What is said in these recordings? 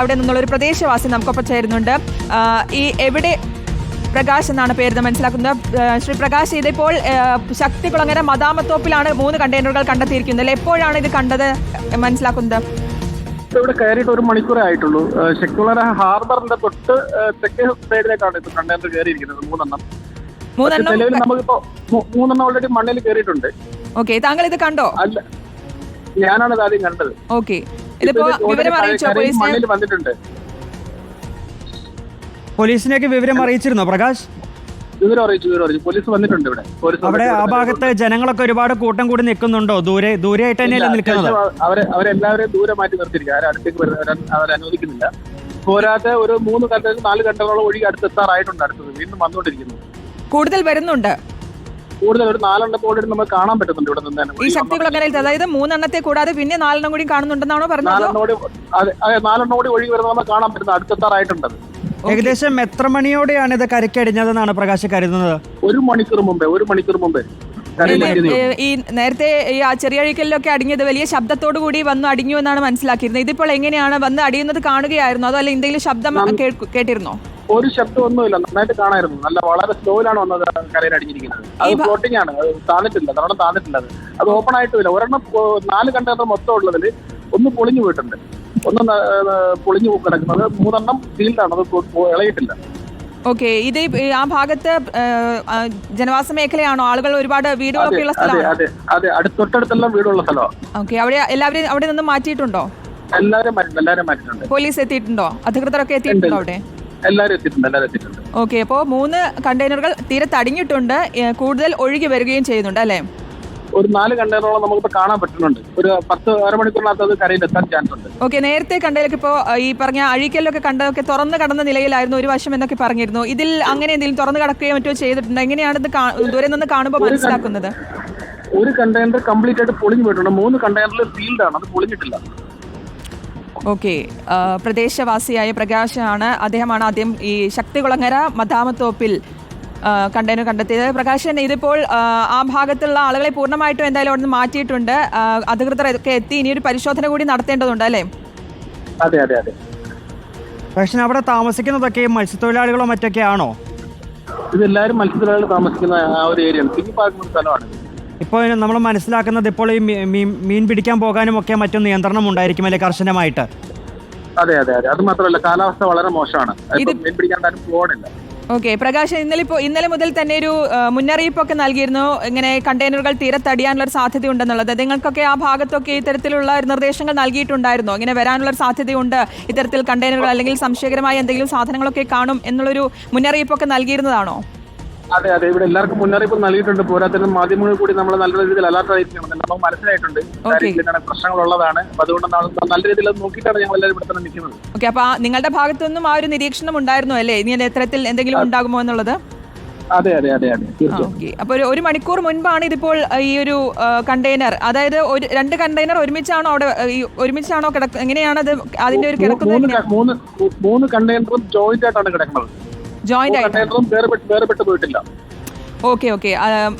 അവിടെ നിന്നുള്ള ഒരു പ്രദേശവാസി നമുക്കൊപ്പം ചേരുന്നുണ്ട്. ഈ എവിടെ പ്രകാശ് എന്നാണ് പേര് മനസ്സിലാക്കുന്നത്. ശ്രീ പ്രകാശ് ഇതിപ്പോൾ ശക്തി ശക്തികുളങ്ങര മതാമത്തോപ്പിലാണ് മൂന്ന് കണ്ടെയ്നറുകൾ കണ്ടെത്തിയിരിക്കുന്നത്. അല്ലെ എപ്പോഴാണ് ഇത് കണ്ടത് മനസ്സിലാക്കുന്നത്? ഇപ്പൊ ഇവിടെ കയറിയിട്ട് ഒരു മണിക്കൂറേ ആയിട്ടുള്ളൂ. ശക്തികുളങ്ങര ഹാർബറിന്റെ തൊട്ട് തെക്കേ സൈഡിലേക്കാണ് ഇത് കണ്ടെയ്നർ കയറിയിരിക്കുന്നത് മൂന്നെണ്ണം. മൂന്നെണ്ണം നമുക്കിപ്പോ മൂന്നെണ്ണം ഓൾറെഡി മണ്ണിൽ കയറിയിട്ടുണ്ട്. ഓക്കെ താങ്കൾ ഇത് കണ്ടോ? അല്ല ഞാനാണ് ഇത് ആദ്യം കണ്ടത്. ഓക്കെ ഇതിപ്പോ വിവരം അറിയിച്ചോ പോലീസിന്? വന്നിട്ടുണ്ട്. പോലീസിനെയൊക്കെ വിവരം അറിയിച്ചിരുന്നോ പ്രകാശ്? വിവരം അറിയിച്ചു വിവരം അറിയിച്ചു. പോലീസ് വന്നിട്ടുണ്ട് ഇവിടെ. അവിടെ ആ. ഭാഗത്ത് ജനങ്ങളൊക്കെ ഒരുപാട് കൂട്ടം കൂടി നിൽക്കുന്നുണ്ടോ? ദൂരെ ദൂരെയായിട്ട് തന്നെയല്ലേ നിൽക്കുന്നത്? അവരെ അവരെല്ലാവരെയും ദൂരെ മാറ്റി നിർത്തിയിരിക്കുക. അടുത്തേക്ക് അവരെ അനുവദിക്കുന്നില്ല. പോരാതെ ഒരു മൂന്ന് കണ്ടെയ്നർ നാല് കണ്ടെയ്നറോളം ഒഴുകി അടുത്തെത്താറായിട്ടുണ്ട് അടുത്തത്. വീണ്ടും വന്നുകൊണ്ടിരിക്കുന്നു. കൂടുതൽ വരുന്നുണ്ട്. കൂടുതൽ ഒരു നാലെണ്ണത്തെ ഓൾറെഡി നമുക്ക് കാണാൻ പറ്റുന്നുണ്ട് ഇവിടെ നിന്ന് തന്നെ. ഈ ശക്തികളൊക്കെ അതായത് മൂന്നെണ്ണത്തെ കൂടാതെ പിന്നെ നാലെണ്ണം കൂടി കാണുന്നുണ്ടെന്നാണോ പറഞ്ഞത്? നാലെണ്ണോടി അതെ അതെ നാലെണ്ണം കൂടി ഒഴുകി വരുന്നത് നമുക്ക് കാണാൻ പറ്റുന്നത്. അടുത്തെത്താറായിട്ടുണ്ട് അത്. ഏകദേശം എത്ര മണിയോടെയാണ് ഇത് കരക്കടിഞ്ഞതെന്നാണ് പ്രകാശ് കരുതുന്നത്? ഒരു മണിക്കൂർ മുമ്പേ ഒരു മണിക്കൂർ മുമ്പേ. ഈ നേരത്തെ ഈ ആ ചെറിയ അഴിക്കലിലൊക്കെ അടിഞ്ഞത് വലിയ ശബ്ദത്തോടു കൂടി വന്നു അടിഞ്ഞു എന്നാണ് മനസ്സിലാക്കിയിരുന്നത്. ഇതിപ്പോൾ എങ്ങനെയാണ് വന്ന് അടിയുന്നത് കാണുകയായിരുന്നോ? അതോ അല്ല എന്തെങ്കിലും ശബ്ദം കേൾക്കു- കേട്ടിരുന്നോ? ഒരു ശബ്ദമൊന്നുമില്ല നന്നായിട്ട് കാണായിരുന്നു. നല്ല വളരെ സ്ലോയിലാണ് വന്നത് കരയിൽ അടിഞ്ഞിരിക്കുന്നത്. അത് ഫ്ലോട്ടിംഗ് ആണ്. അത് താന്നിട്ടില്ല. തവണ താന്നിട്ടില്ല അത്. അത് ഓപ്പൺ ആയിട്ടുമില്ല ഒരെണ്ണം നാല് കണ്ടെയ്നർ മൊത്തം ഉള്ളതിൽ ഒന്ന് പൊളിഞ്ഞു പോയിട്ടുണ്ട്. ഒന്ന് പൊളിഞ്ഞു കിടക്കുന്നത് മൂന്നെണ്ണം സീൽഡാണ് അത് ഇളയിട്ടില്ല ഓക്കെ. ഇത് ആ ഭാഗത്ത് ജനവാസ മേഖലയാണോ? ആളുകൾ ഒരുപാട് വീടുകളൊക്കെ ഉള്ള സ്ഥലമാണ്? തൊട്ടടുത്തെല്ലാം വീടുള്ള സ്ഥലമാണ്. ഓക്കെ. അവിടെ എല്ലാവരും അവിടെ നിന്ന് മാറ്റിയിട്ടുണ്ടോ? എല്ലാവരും മാറ്റിട്ടുണ്ട് എല്ലാവരും മാറ്റിയിട്ടുണ്ട്. പോലീസ് എത്തിയിട്ടുണ്ടോ? അധികൃതരൊക്കെ എത്തിയിട്ടുണ്ടോ അവിടെ? എല്ലാവരും എത്തിയിട്ടുണ്ട് എല്ലാവരും എത്തിയിട്ടുണ്ട്. ഓക്കെ അപ്പോ മൂന്ന് കണ്ടെയ്നറുകൾ തീരെ തടിഞ്ഞിട്ടുണ്ട് കൂടുതൽ ഒഴുകി വരികയും ചെയ്യുന്നുണ്ട് അല്ലേ? ഒരു നാല് കണ്ടെയ്നറോളം നമുക്കിപ്പോൾ കാണാൻ പറ്റുന്നുണ്ട്. ഒരു പത്ത് അരമണിക്കൂറിനകത്ത് അത് കരയിലെത്താൻ ചാൻസ് ഉണ്ട്. ഓക്കെ നേരത്തെ കണ്ടതിലൊക്കെ ഇപ്പോ ഈ പറഞ്ഞ അഴിക്കലൊക്കെ കണ്ടതൊക്കെ തുറന്നു കടന്ന നിലയിലായിരുന്നു ഒരു വശം എന്നൊക്കെ പറഞ്ഞിരുന്നു. ഇതിൽ അങ്ങനെ എന്തെങ്കിലും തുറന്നു കടക്കുകയോ മറ്റോ ചെയ്തിട്ടുണ്ട്? എങ്ങനെയാണ് ഇത് ദൂരെ നിന്ന് കാണുമ്പോൾ മനസ്സിലാക്കുന്നത്? ഒരു കണ്ടെയ്നർ കംപ്ലീറ്റ് ആയിട്ട് പൊളിഞ്ഞു പോയിട്ടുണ്ട്. മൂന്ന് കണ്ടെയ്നറിൽ സീൽഡ് ആണ് അത് പൊളിഞ്ഞിട്ടില്ല. ഓക്കെ പ്രദേശവാസിയായ പ്രകാശാണ് അദ്ദേഹമാണ് ആദ്യം ഈ ശക്തികുളങ്ങര മദാമത്തോപ്പിൽ ആ, കണ്ടെയ്നർ കണ്ടെത്തിയത്. പ്രകാശൻ ഇതിപ്പോൾ ആ, ആ ഭാഗത്തുള്ള ആളുകളെ പൂർണമായിട്ടും എന്തായാലും അവിടെ നിന്ന് മാറ്റിയിട്ടുണ്ട്. അധികൃതർ ഒക്കെ എത്തി ഇനിയൊരു പരിശോധന കൂടി നടത്തേണ്ടതുണ്ട് അല്ലേ? അതെ അതെ അതെ. പക്ഷേ അവിടെ താമസിക്കുന്നതൊക്കെ മത്സ്യത്തൊഴിലാളികളോ മറ്റൊക്കെ ആണോ ഇതെല്ലാവരും മത്സ്യത്തൊഴിലാളികൾ താമസിക്കുന്ന ആ ഒരു ഏരിയ തിങ്ങി പാർക്കുന്ന സ്ഥലമാണ്. ഇപ്പോൾ നമ്മൾ മനസ്സിലാക്കുന്നത് ഇപ്പോൾ ഈ മീൻ മീൻ പിടിക്കാൻ പോകാനും ഒക്കെ മറ്റും നിയന്ത്രണം ഉണ്ടായിരിക്കും അല്ലെ കർശനമായിട്ട്? അതെ അതെ അതെ. അത് മാത്രമല്ല കാലാവസ്ഥ വളരെ മോശമാണ്. മീൻ പിടിക്കാൻ പോകണില്ല ഓക്കെ പ്രകാശ് ഇന്നലെ ഇപ്പോൾ ഇന്നലെ മുതൽ തന്നെ ഒരു മുന്നറിയിപ്പൊക്കെ നൽകിയിരുന്നു. ഇങ്ങനെ കണ്ടെയ്നറുകൾ തീരെ തടിയാനുള്ള ഒരു സാധ്യതയുണ്ടെന്നുള്ളത്. നിങ്ങൾക്കൊക്കെ ആ ഭാഗത്തൊക്കെ ഇത്തരത്തിലുള്ള ഒരു നിർദ്ദേശങ്ങൾ നൽകിയിട്ടുണ്ടായിരുന്നോ? ഇങ്ങനെ വരാനുള്ള സാധ്യതയുണ്ട് ഇത്തരത്തിൽ കണ്ടെയ്നറുകൾ അല്ലെങ്കിൽ സംശയകരമായ എന്തെങ്കിലും സാധനങ്ങളൊക്കെ കാണും എന്നുള്ളൊരു മുന്നറിയിപ്പൊക്കെ നൽകിയിരുന്നതാണോ? അതെ അതെ. ഇവിടെ എല്ലാവർക്കും മുന്നറിയിപ്പ് നൽകിയിട്ടുണ്ട്. പോരാത്തതിന് മാധ്യമങ്ങൾ കൂടി നമ്മൾ നല്ല രീതിയിൽ അലർട്ട് ആയിരിക്കണം നമുക്ക് മനസ്സിലായിട്ടുണ്ട്. പ്രശ്നങ്ങളുള്ളതാണ്. അപ്പൊ അതുകൊണ്ട് നല്ല രീതിയിൽ നോക്കിയിട്ടാണ് ഞങ്ങൾ എല്ലാവരും ഇവിടെ തന്നെ നിൽക്കുന്നത്. ഓക്കെ അപ്പൊ നിങ്ങളുടെ ഭാഗത്തു നിന്നും ആ ഒരു നിരീക്ഷണം ഉണ്ടായിരുന്നു അല്ലേ? ഇനി എത്രത്തിൽ എന്തെങ്കിലും ഉണ്ടാകുമോ എന്നുള്ളത്? അതെ അതെ അതെ അതെ. അപ്പൊ ഒരു മണിക്കൂർ മുൻപാണ് ഇതിപ്പോൾ ഈ ഒരു കണ്ടെയ്നർ അതായത് ഒരു രണ്ട് കണ്ടെയ്നർ ഒരുമിച്ചാണോ അവിടെ ഒരുമിച്ചാണോ കിടക്കുന്നത് എങ്ങനെയാണത് അതിന്റെ ഒരു കിടക്കുന്നത് മൂന്ന് കണ്ടെയ്നറും ജോയിന്റ് ആയിട്ടാണ് കിടക്കുന്നത്. ജോയിന്റ് ആയിട്ട് പോയിട്ടില്ല. ഓക്കെ ഓക്കെ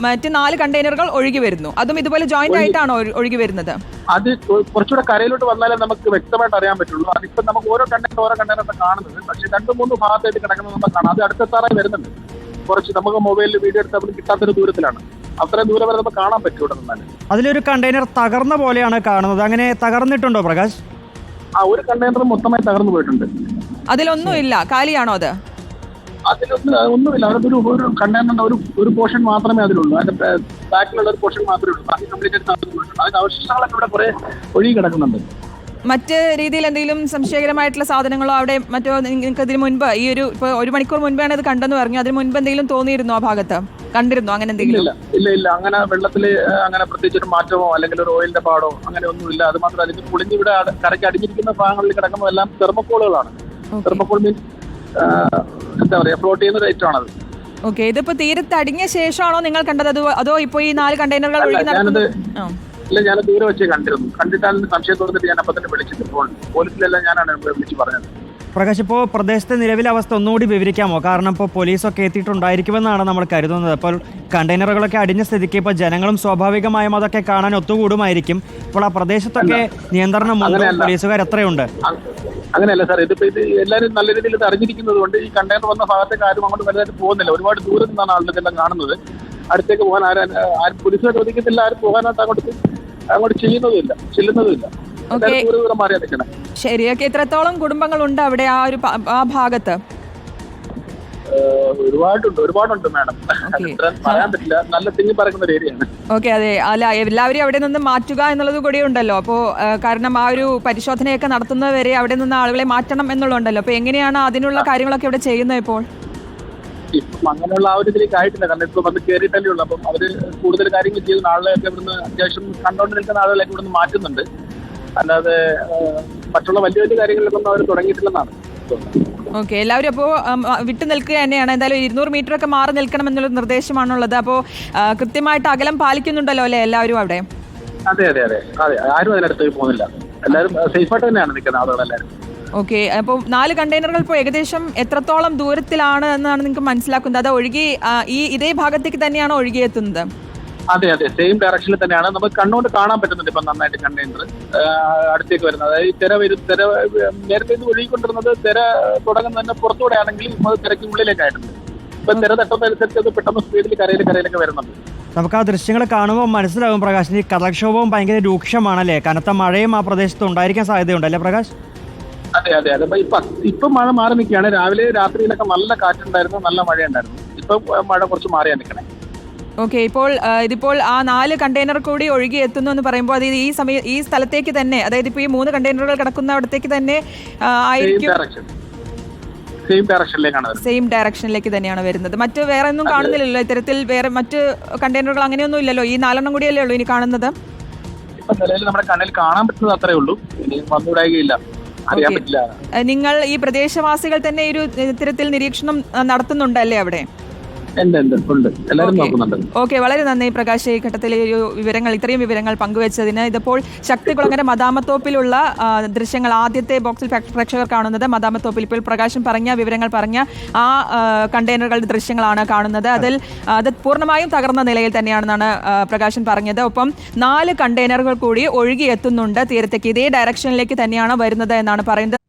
മറ്റ് നാല് കണ്ടെയ്നറുകൾ ഒഴുകി വരുന്നു. അതും ഇതുപോലെ ജോയിന്റ് ആയിട്ടാണോ ഒഴുകി വരുന്നത്? അത് കുറച്ചുകൂടെ കരയിലോട്ട് വന്നാലേ നമുക്ക് വ്യക്തമായിട്ട് അറിയാൻ പറ്റുള്ളൂ. അതിപ്പോ നമുക്ക് ഓരോ കണ്ടെയ്നർ ഓരോ കണ്ടെയ്നർ കാണുന്നത്. പക്ഷെ രണ്ടു മൂന്ന് ഭാഗത്തായിട്ട് കിടക്കുന്നത് നമുക്ക് കാണാം. അത് അടുത്തെത്താറായി വരുന്നുണ്ട്. കുറച്ച് നമുക്ക് മൊബൈലിൽ വീഡിയോ എടുത്താൽ കിട്ടാത്തൊരു ദൂരത്തിലാണ്. അത്രയും ദൂരം വരെ നമുക്ക് കാണാൻ പറ്റും ഇവിടെ അതിലൊരു കണ്ടെയ്നർ തകർന്ന പോലെയാണ് കാണുന്നത്. അങ്ങനെ തകർന്നിട്ടുണ്ടോ പ്രകാശ്? ആ ഒരു കണ്ടെയ്നർ മൊത്തമായി തകർന്നു പോയിട്ടുണ്ട്. അതിലൊന്നും ഇല്ല കാലിയാണോ അത്? അതിലൊന്നും ഒന്നുമില്ല. അതൊരു ഒരു കണ്ടെയ്നറിന്റെ ഒരു ഒരു പോർഷൻ മാത്രമേ അതിലുള്ളൂ. അതിന്റെ ബാക്കിലുള്ള ഒരു പോർഷൻ മാത്രമേ ഉള്ളൂ. ബാക്കി കംപ്ലീറ്റ് അതിന്റെ അവശിഷ്ടങ്ങളൊക്കെ ഇവിടെ കുറെ ഒഴുകി കിടക്കുന്നുണ്ട്. മറ്റ് രീതിയിൽ എന്തെങ്കിലും സംശയകരമായിട്ടുള്ള സാധനങ്ങളോ അവിടെ മറ്റോ നിങ്ങൾക്ക് ഇതിന് മുൻപ് ഈ ഒരു ഇപ്പോൾ ഒരു മണിക്കൂർ മുൻപാണ് ഇത് കണ്ടെന്ന് പറഞ്ഞു. അതിന് മുൻപ് എന്തെങ്കിലും തോന്നിയിരുന്നോ ആ ഭാഗത്ത്? കണ്ടിരുന്നോ അങ്ങനെ എന്തെങ്കിലും? ഇല്ല ഇല്ല ഇല്ല. അങ്ങനെ വെള്ളത്തിൽ അങ്ങനെ പ്രത്യേകിച്ച് ഒരു മാറ്റമോ അല്ലെങ്കിൽ ഒരു ഓയിലിന്റെ പാടോ അങ്ങനെ ഒന്നുമില്ല. അത് മാത്രമല്ല അതിന് പുളിഞ്ഞ് ഇവിടെ കരയ്ക്ക് അടിഞ്ഞിരിക്കുന്ന ഭാഗങ്ങളിൽ കിടക്കുന്നതെല്ലാം തെർമക്കോളുകളാണ്. തെർമക്കോൾ മീൻസ് എന്താ പറയാ ഫ്ലോട്ട് ചെയ്യുന്ന റേറ്റ് ആണത്. ഓക്കെ ഇതിപ്പോ തീരത്ത് അടിഞ്ഞ ശേഷമാണോ നിങ്ങൾ കണ്ടത്? അതോ ഇപ്പോ ഈ നാല് കണ്ടെയ്നറുകൾ ഒഴുകി നടക്കുന്നത്? ഇല്ല ഞാൻ ദൂരെ വെച്ച് കണ്ടിരുന്നു. കണ്ടിട്ടാണ് സംശയം തോന്നിട്ട് ഞാൻ അപ്പൊ തന്നെ വിളിച്ചിട്ട് ഫോൺ പോലീസിലെല്ലാം ഞാനാണ് വിളിച്ച് പറഞ്ഞത്. പ്രകാശ് ഇപ്പോൾ പ്രദേശത്തെ നിലവിലെ അവസ്ഥ ഒന്നുകൂടി വിവരിക്കാമോ? കാരണം ഇപ്പോൾ പോലീസൊക്കെ എത്തിയിട്ടുണ്ടായിരിക്കുമെന്നാണ് നമ്മൾ കരുതുന്നത്. അപ്പോൾ കണ്ടെയ്നറുകളൊക്കെ അടിഞ്ഞ സ്ഥിതിക്ക് ഇപ്പോൾ ജനങ്ങളും സ്വാഭാവികമായും അതൊക്കെ കാണാൻ ഒത്തുകൂടുമായിരിക്കും. അപ്പോൾ ആ പ്രദേശത്തൊക്കെ നിയന്ത്രണം പോലീസുകാർ എത്രയുണ്ട് അങ്ങനെയല്ല സാർ ഇതിപ്പോ ഇത് എല്ലാവരും നല്ല രീതിയിൽ ഇത് അറിഞ്ഞിരിക്കുന്നത് കൊണ്ട് ഈ കണ്ടെയ്നർ വന്ന ഭാഗത്തേക്ക് ആരും അങ്ങോട്ട് വലുതായിട്ട് പോകുന്നില്ല. ഒരുപാട് ദൂരം നിന്നാണ് ആളുകൾ ഇതെല്ലാം കാണുന്നത്. അടുത്തേക്ക് പോകാൻ ആരും ആരും പോലീസുകാർ ചോദിക്കത്തില്ല. ആരും പോകാനായിട്ട് അങ്ങോട്ട് അങ്ങോട്ട് ചെയ്യുന്നതുമില്ല. ചെല്ലുന്നതുമില്ല. ശരി ഓക്കെ എത്രത്തോളം കുടുംബങ്ങളുണ്ട് അവിടെ ആ ഒരു ആ ഭാഗത്ത്? ഒരുപാടുണ്ട് ഒരുപാടുണ്ട് മാഡം. പറയാൻ പറ്റില്ല. നല്ല തിങ്ങി പറക്കുന്ന ഒരു ഏരിയയാണ്. ഓക്കെ അതെ. അല്ല എല്ലാവരും അവിടെ നിന്ന് മാറ്റുക എന്നുള്ളത് കൂടി ഉണ്ടല്ലോ. അപ്പോൾ കാരണം ആ ഒരു പരിശോധനയൊക്കെ നടത്തുന്നവരെ അവിടെ നിന്ന് ആളുകളെ മാറ്റണം എന്നുള്ളതുണ്ടല്ലോ. അപ്പോൾ എങ്ങനെയാണ് അതിനുള്ള കാര്യങ്ങളൊക്കെ ഇവിടെ ചെയ്യുന്നത് ഇപ്പോൾ? ഇപ്പം അങ്ങനെയുള്ള ആ ഒരു ഇതിലേക്ക് ആയിട്ടില്ല. കാരണം ഇപ്പൊ വന്ന് കയറിയിട്ടല്ലേ ഉള്ളൂ. അപ്പം അവർ കൂടുതൽ കാര്യങ്ങൾ ചെയ്യുന്ന ആളുകളെയൊക്കെ ഇവിടുന്ന് അത്യാവശ്യം കണ്ടോണ്ട് നിൽക്കുന്ന ആളുകളെയൊക്കെ ഇവിടുന്ന് മാറ്റുന്നുണ്ട്. അല്ലാതെ മറ്റുള്ള വലിയ വലിയ കാര്യങ്ങളിലൊന്നും അവർ തുടങ്ങിയിട്ടില്ലെന്നാണ്. ഓക്കെ എല്ലാവരും അപ്പോൾ വിട്ടു നിൽക്കുക തന്നെയാണ്. എന്തായാലും ഇരുന്നൂറ് മീറ്റർ ഒക്കെ മാറി നിൽക്കണം എന്നുള്ള നിർദ്ദേശമാണുള്ളത്. അപ്പോൾ കൃത്യമായിട്ട് അകലം പാലിക്കുന്നുണ്ടല്ലോ അല്ലേ എല്ലാവരും അവിടെ? അതെ അതെ അതെ. അതെ ആരും അതിനടുത്തേക്ക് പോകുന്നില്ല. എല്ലാവരും സേഫായിട്ട് തന്നെയാണ് നിൽക്കുന്ന ആളുകളെല്ലാവരും ഓക്കെ അപ്പോൾ നാല് കണ്ടെയ്നറുകൾ ഇപ്പോൾ ഏകദേശം എത്രത്തോളം ദൂരത്തിലാണ് എന്നാണ് നിങ്ങൾക്ക് മനസ്സിലാക്കുന്നത്? അത് ഒഴുകി ഈ ഇതേ ഭാഗത്തേക്ക് തന്നെയാണ് ഒഴുകിയെത്തുന്നത്? അതെ അതെ. സെയിം ഡയറക്ഷനിൽ തന്നെയാണ്. നമുക്ക് കണ്ണുകൊണ്ട് കാണാൻ പറ്റുന്നുണ്ട് ഇപ്പം നന്നായിട്ട് കണ്ടെയ്നർ. അടുത്തേക്ക് വരുന്നത്. അതായത് തിര വരും തിര നേരത്തെ ഇത് ഒഴുകിക്കൊണ്ടിരുന്നത് തിര തുടങ്ങുന്ന തന്നെ പുറത്തൂടെ ആണെങ്കിൽ അത് തിരക്ക് ഉള്ളിലേക്കായിട്ടുണ്ട് ഇപ്പം തിര തട്ടുന്നതനുസരിച്ച് അത് പെട്ടെന്ന് സ്പീഡിൽ കരയിൽ കരയിലൊക്കെ വരുന്നുണ്ട്. നമുക്ക് ആ ദൃശ്യങ്ങൾ കാണുമ്പോൾ മനസ്സിലാവും പ്രകാശ്. ഈ കടക്ഷോഭവും ഭയങ്കര രൂക്ഷമാണല്ലേ? കനത്ത മഴയും ആ പ്രദേശത്ത് ഉണ്ടായിരിക്കാൻ സാധ്യതയുണ്ട് അല്ലേ പ്രകാശ്? അതെ അതെ അതെ. ഇപ്പൊ ഇപ്പൊ മഴ മാറി നിൽക്കുകയാണ്. രാവിലെ രാത്രിയിലൊക്കെ നല്ല കാറ്റുണ്ടായിരുന്നു നല്ല മഴയുണ്ടായിരുന്നു. ഇപ്പൊ മഴ കുറച്ച് മാറിയാണ് നിൽക്കണേ. ഓക്കെ ഇപ്പോൾ ഇതിപ്പോൾ ആ നാല് കണ്ടെയ്നർ കൂടി ഒഴുകി എത്തുന്നു എന്ന് പറയുമ്പോൾ അത് ഈ സമയം ഈ സ്ഥലത്തേക്ക് തന്നെ അതായത് ഇപ്പോൾ ഈ മൂന്ന് കണ്ടെയ്നറുകൾ കിടക്കുന്ന അവിടത്തേക്ക് തന്നെ ആയിരിക്കും സെയിം ഡയറക്ഷനിലേക്കാണ് സെയിം ഡയറക്ഷനിലേക്ക് തന്നെയാണ് വരുന്നത്. മറ്റ് വേറെ ഒന്നും കാണുന്നില്ലല്ലോ ഇത്തരത്തിൽ വേറെ മറ്റ് കണ്ടെയ്നറുകൾ അങ്ങനെയൊന്നും ഇല്ലല്ലോ ഈ നാലെണ്ണം കൂടിയല്ലേ ഉള്ളൂ ഇനി കാണുന്നത്? ഇപ്പൊ നമ്മുടെ കണ്ണിൽ കാണാൻ പറ്റുന്നത് അത്രേ ഉള്ളൂ. ഇനി വന്നുകൂടായികയില്ല. അറിയാൻ പറ്റില്ല. നിങ്ങൾ ഈ പ്രദേശവാസികൾ തന്നെ ഒരു ഇത്തരത്തിൽ നിരീക്ഷണം നടത്തുന്നുണ്ടല്ലേ അവിടെ? ഓക്കെ. വളരെ നന്ദി പ്രകാശ്. ഈ ഘട്ടത്തിലെ ഒരു വിവരങ്ങൾ ഇത്രയും വിവരങ്ങൾ പങ്കുവച്ചതിന്. ഇതിപ്പോൾ ശക്തികുളങ്ങര മദാമത്തോപ്പിലുള്ള ദൃശ്യങ്ങൾ ആദ്യത്തെ ബോക്സിൽ പ്രേ- പ്രേക്ഷകർ കാണുന്നത് മദാമത്തോപ്പിൽ ഇപ്പോൾ പ്രകാശം പറഞ്ഞ വിവരങ്ങൾ പറഞ്ഞ ആ കണ്ടെയ്നറുകളുടെ ദൃശ്യങ്ങളാണ് കാണുന്നത്. അതിൽ അത് പൂർണമായും തകർന്ന നിലയിൽ തന്നെയാണെന്നാണ് പ്രകാശൻ പറഞ്ഞത്. ഒപ്പം നാല് കണ്ടെയ്നറുകൾ കൂടി ഒഴുകി എത്തുന്നുണ്ട് തീരത്തേക്ക്. ഇതേ ഡയറക്ഷനിലേക്ക് തന്നെയാണ് വരുന്നത് എന്നാണ് പറയുന്നത്.